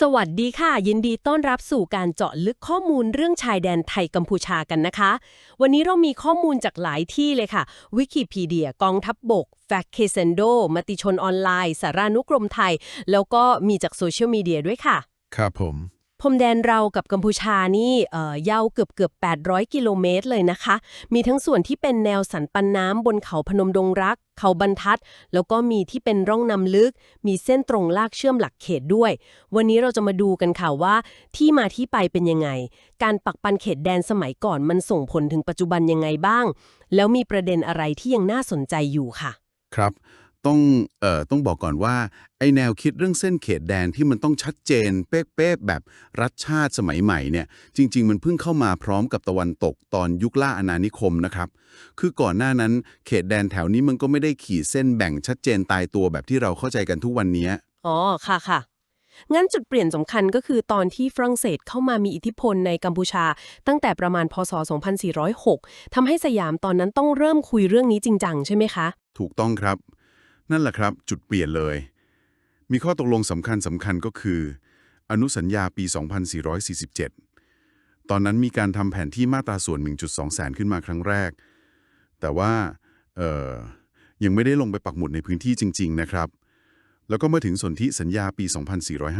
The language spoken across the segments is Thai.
สวัสดีค่ะ ยินดีต้อนรับสู่การเจาะลึกข้อมูลเรื่องชายแดนไทยกัมพูชากันนะคะ วันนี้เรามีข้อมูลจากหลายที่เลยค่ะวิกิพีเดียกองทัพบบกแฟกเคเซนโดมติชนออนไลน์ สารานุกรมไทย แล้วก็มีจากโซเชียลมีเดียด้วยค่ะ ครับผม พรมแดนเรากับกัมพูชานี่เอ่อยาวเกือบเกือบ800 กิโลเมตรเลยนะคะ มีทั้งส่วนที่เป็นแนวสันปันน้ำบนเขาพนมดงรัก เขาบรรทัด แล้วก็มีที่เป็นร่องนำลึก มีเส้นตรงลากเชื่อมหลักเขตด้วย วันนี้เราจะมาดูกันค่ะว่า ที่มาที่ไปเป็นยังไง การปักปันเขตแดนสมัยก่อนมันส่งผลถึงปัจจุบันยังไงบ้าง แล้วมีประเด็นอะไรที่ยังน่าสนใจอยู่ค่ะ ครับ ต้องเอ่อต้องบอกก่อนว่าไอแนวคิดเรื่องเส้นเขตแดนที่มันต้องชัดเจน เป๊ะๆแบบรัฐชาติสมัยใหม่เนี่ยจริง ๆ มันเพิ่งเข้ามาพร้อมกับตะวันตกตอนยุคล่าอาณานิคมนะครับคือก่อนหน้านั้นเขตแดนแถวนี้มันก็ไม่ได้ขีดเส้นแบ่งชัดเจนตายตัวแบบที่เราเข้าใจกันทุกวันนี้อ๋อค่ะค่ะงั้นจุดเปลี่ยนสำคัญก็คือตอนที่ฝรั่งเศสเข้ามามีอิทธิพลในกัมพูชา ตั้งแต่ประมาณพศ 2406 ทำให้สยามตอนนั้นต้องเริ่มคุยเรื่องนี้จริงจังใช่ไหมคะ ถูกต้องครับ นั่นแหละครับ จุดเปลี่ยนเลย มีข้อตกลงสำคัญสำคัญก็คือ อนุสัญญาปี 2447 ตอนนั้นมีการทำแผนที่มาตราส่วน 1.2 แสนขึ้นมาครั้งแรก แต่ว่าเอ่อยังไม่ได้ลงไปปักหมุดในพื้นที่จริง ๆ นะครับ แล้วก็เมื่อถึงสนธิสัญญาปี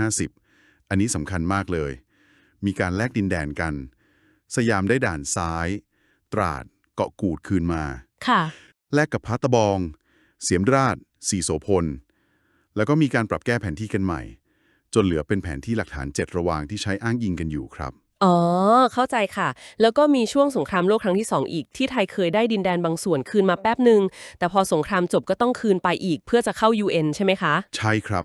2450 อันนี้สำคัญมากเลย มีการแลกดินแดนกัน สยามได้ด่านซ้าย ตราดเกาะกูดคืนมา ค่ะ แลกกับพัตะบอง เสียมราชสีโสพล แล้วก็มีการปรับแก้แผนที่กันใหม่ จนเหลือเป็นแผนที่หลักฐานเจ็ดระหว่างที่ใช้อ้างอิงกันอยู่ครับ อ๋อ เข้าใจค่ะ แล้วก็มีช่วงสงครามโลกครั้งที่ 2 อีก ที่ไทยเคยได้ดินแดนบางส่วนคืนมาแป๊บหนึ่งแต่พอสงครามจบก็ต้องคืนไปอีกเพื่อจะเข้า UN ใช่ไหมคะ ใช่ครับ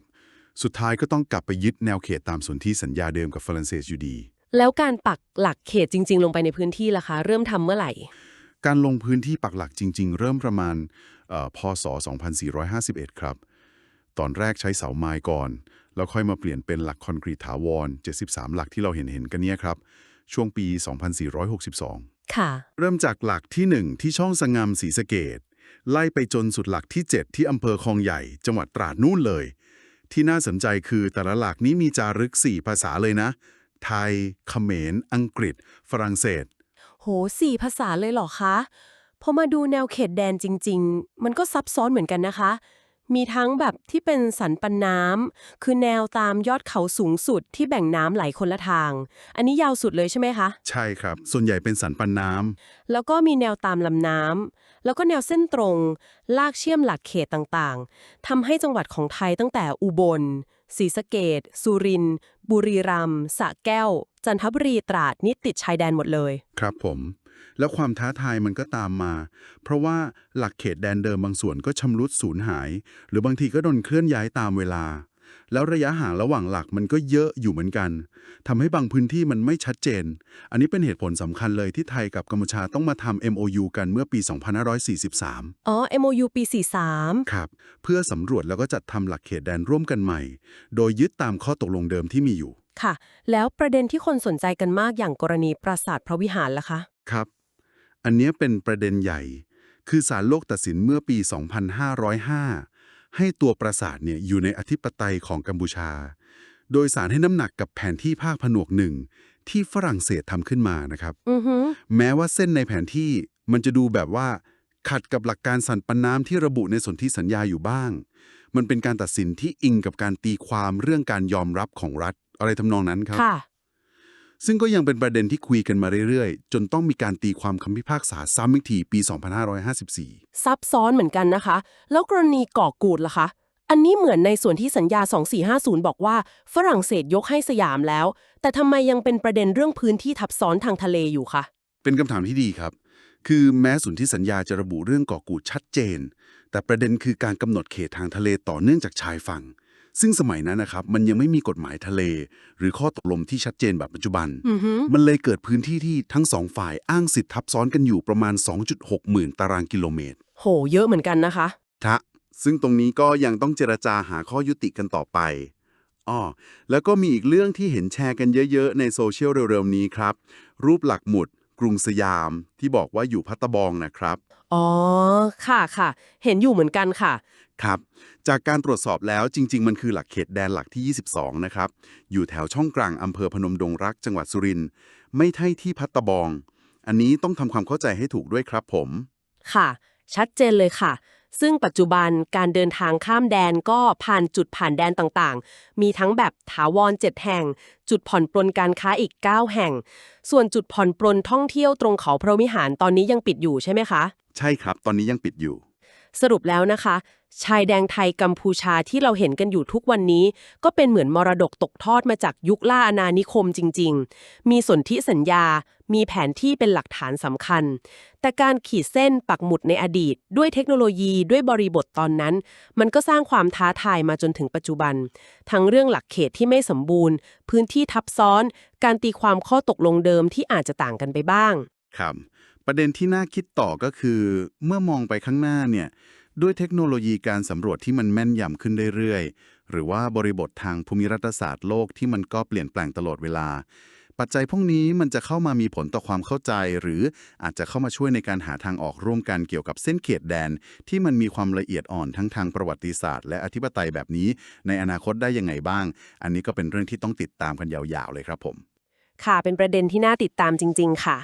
สุดท้ายก็ต้องกลับไปยึดแนวเขตตามสนธิสัญญาเดิมกับฝรั่งเศสอยู่ดี แล้วการปักหลักเขตจริง ๆ ลงไปในพื้นที่ล่ะคะ เริ่มทำเมื่อไหร่ การลงพื้นที่ปักหลักจริง ๆ เริ่มประมาณเอ่อพศ 2451 ครับ ตอนแรกใช้เสาไม้ก่อน แล้วค่อยมาเปลี่ยนเป็นหลักคอนกรีตถาวร 73 หลักที่เราเห็นเห็นๆกันเนี่ยครับ ช่วงปี 2462 ค่ะ เริ่มจากหลักที่ 1 ที่ช่องสงามศรีสะเกดไล่ไปจนสุดหลักที่ 7 ที่อำเภอคลองใหญ่ จังหวัดตราดนู่นเลย ที่น่าสนใจคือแต่ละหลักนี้มีจารึก 4 ภาษาเลยนะ ไทย เขมร อังกฤษ ฝรั่งเศส โหสี่ภาษาเลยเหรอคะ พอมาดูแนวเขตแดนจริง ๆ มันก็ซับซ้อนเหมือนกันนะคะ มีทั้งแบบที่เป็นสันปันน้ำคือแนวตามยอดเขาสูงสุดที่แบ่งน้ำไหลคนละทาง อันนี้ยาวสุดเลยใช่ไหมคะ ใช่ครับ ส่วนใหญ่เป็นสันปันน้ำแล้วก็มีแนวตามลำน้ำแล้วก็แนวเส้นตรง ลากเชื่อมหลักเขตต่างๆทำให้จังหวัดของไทยตั้งแต่อุบลศรีสะเกดสุรินทร์บุรีรัมย์สระแก้ว จันทบุรีตราดนี่ติดชายแดนหมดเลย ครับผม แล้วความท้าทายมันก็ตามมา เพราะว่าหลักเขตแดนเดิมบางส่วนก็ชำรุดสูญหาย หรือบางทีก็โดนเคลื่อนย้ายตามเวลา แล้วระยะห่างระหว่างหลักมันก็เยอะอยู่เหมือนกันทำให้บางพื้นที่มันไม่ชัดเจน อันนี้เป็นเหตุผลสำคัญเลยที่ไทยกับกัมพูชาต้องมาทำ MOU กันเมื่อปี 2543 อ๋อ MOU ปี 43 ครับ เพื่อสำรวจแล้วก็จัดทำหลักเขตแดนร่วมกันใหม่ โดยยึดตามข้อตกลงเดิมที่มีอยู่ค่ะ แล้วประเด็นที่คนสนใจกันมากอย่างกรณีปราสาทพระวิหารล่ะคะ ครับ อันเนี้ยเป็นประเด็นใหญ่ คือศาลโลกตัดสินเมื่อปี 2505 ให้ตัวปราสาทเนี่ยอยู่ในอธิปไตยของกัมพูชา โดยสารให้น้ำหนักกับแผนที่ภาคผนวกหนึ่งที่ฝรั่งเศสทำขึ้นมานะครับ อือฮึแม้ว่าเส้นในแผนที่มันจะดูแบบว่า ขัดกับหลักการสันปันน้ำที่ระบุในสนธิสัญญาอยู่บ้าง มันเป็นการตัดสินที่อิงกับการตีความเรื่องการยอมรับของรัฐ อะไรทำนองนั้นครับ ค่ะ ซึ่งก็ยังเป็นประเด็นที่คุยกันมาเรื่อยๆ จนต้องมีการตีความคำพิพากษาซ้ำอีกทีปี 2554 ซับซ้อนเหมือนกันนะคะ แล้วกรณีก่อกูดล่ะคะ อันนี้เหมือนในส่วนที่สัญญา 2450 บอกว่า ฝรั่งเศสยกให้สยามแล้ว แต่ทำไมยังเป็นประเด็นเรื่องพื้นที่ทับซ้อนทางทะเลอยู่คะ เป็นคำถามที่ดีครับ คือแม้สนธิสัญญาจะระบุเรื่องเกาะกูดชัดเจน แต่ประเด็นคือการกำหนดเขตทางทะเลต่อเนื่องจากชายฝั่ง ซึ่งสมัยนั้นนะครับมันยังไม่มีกฎหมายทะเล หรือข้อตกลงที่ชัดเจนแบบปัจจุบันอือฮึมันเลยเกิดพื้นที่ที่ทั้งสองฝ่ายอ้างสิทธิ์ทับซ้อนกันอยู่ประมาณ 2.6 หมื่นตารางกิโลเมตร โห เยอะเหมือนกันนะคะทะซึ่งตรงนี้ก็ยังต้องเจรจาหาข้อยุติกันต่อไปอ้อแล้วก็มีอีกเรื่องที่เห็นแชร์กันเยอะ ๆ ในโซเชียลเร็วๆนี้ครับ รูปหลักหมุด กรุงสยาม ที่บอกว่าอยู่พัตตะบองนะครับ อ๋อ ค่ะค่ะ เห็นอยู่เหมือนกันค่ะ ครับ จากการตรวจสอบแล้วจริง ๆ มันคือหลักเขตแดนหลักที่ 22 นะครับ อยู่แถวช่องกลางอำเภอพนมดงรักจังหวัดสุรินทร์ไม่ใช่ที่พัตตะบอง อันนี้ต้องทำความเข้าใจให้ถูกด้วยครับผม ค่ะ ชัดเจนเลยค่ะ ซึ่งปัจจุบันการเดินทางข้ามแดนก็ผ่านจุดผ่านแดนต่างๆ มีทั้งแบบถาวร 7 แห่ง จุดผ่อนปลนการค้าอีก 9 แห่ง ส่วนจุดผ่อนปลนท่องเที่ยวตรงเขาพระวิหารตอนนี้ยังปิดอยู่ใช่ไหมคะ ใช่ครับ ตอนนี้ยังปิดอยู่ สรุปแล้วนะคะ ชายแดงไทยกัมพูชาที่เราเห็นกันอยู่ทุกวันนี้ ก็เป็นเหมือนมรดกตกทอดมาจากยุคล่าอาณานิคมจริง ๆ มีสนธิสัญญา มีแผนที่เป็นหลักฐานสำคัญ แต่การขีดเส้นปักหมุดในอดีต ด้วยเทคโนโลยีด้วยบริบทตอนนั้น มันก็สร้างความท้าทายมาจนถึงปัจจุบัน ทั้งเรื่องหลักเขตที่ไม่สมบูรณ์ พื้นที่ทับซ้อน การตีความข้อตกลงเดิมที่อาจจะต่างกันไปบ้าง ครับ ประเด็นที่น่าคิดต่อก็คือ เมื่อมองไปข้างหน้าเนี่ยด้วยเทคโนโลยีการสำรวจที่มันแม่นยำขึ้นเรื่อยๆ หรือว่าบริบททางภูมิรัฐศาสตร์โลกที่มันก็เปลี่ยนแปลงตลอดเวลา ปัจจัยพวกนี้มันจะเข้ามามีผลต่อความเข้าใจ หรืออาจจะเข้ามาช่วยในการหาทางออกร่วมกันเกี่ยวกับเส้นเขตแดน ที่มันมีความละเอียดอ่อนทั้งทางประวัติศาสตร์ และอธิปไตยแบบนี้ ในอนาคตได้ยังไงบ้าง อันนี้ก็เป็นเรื่องที่ต้องติดตามกันยาวๆเลยครับผม ค่ะเป็นประเด็นที่น่าติดตามจริง ๆ ค่ะ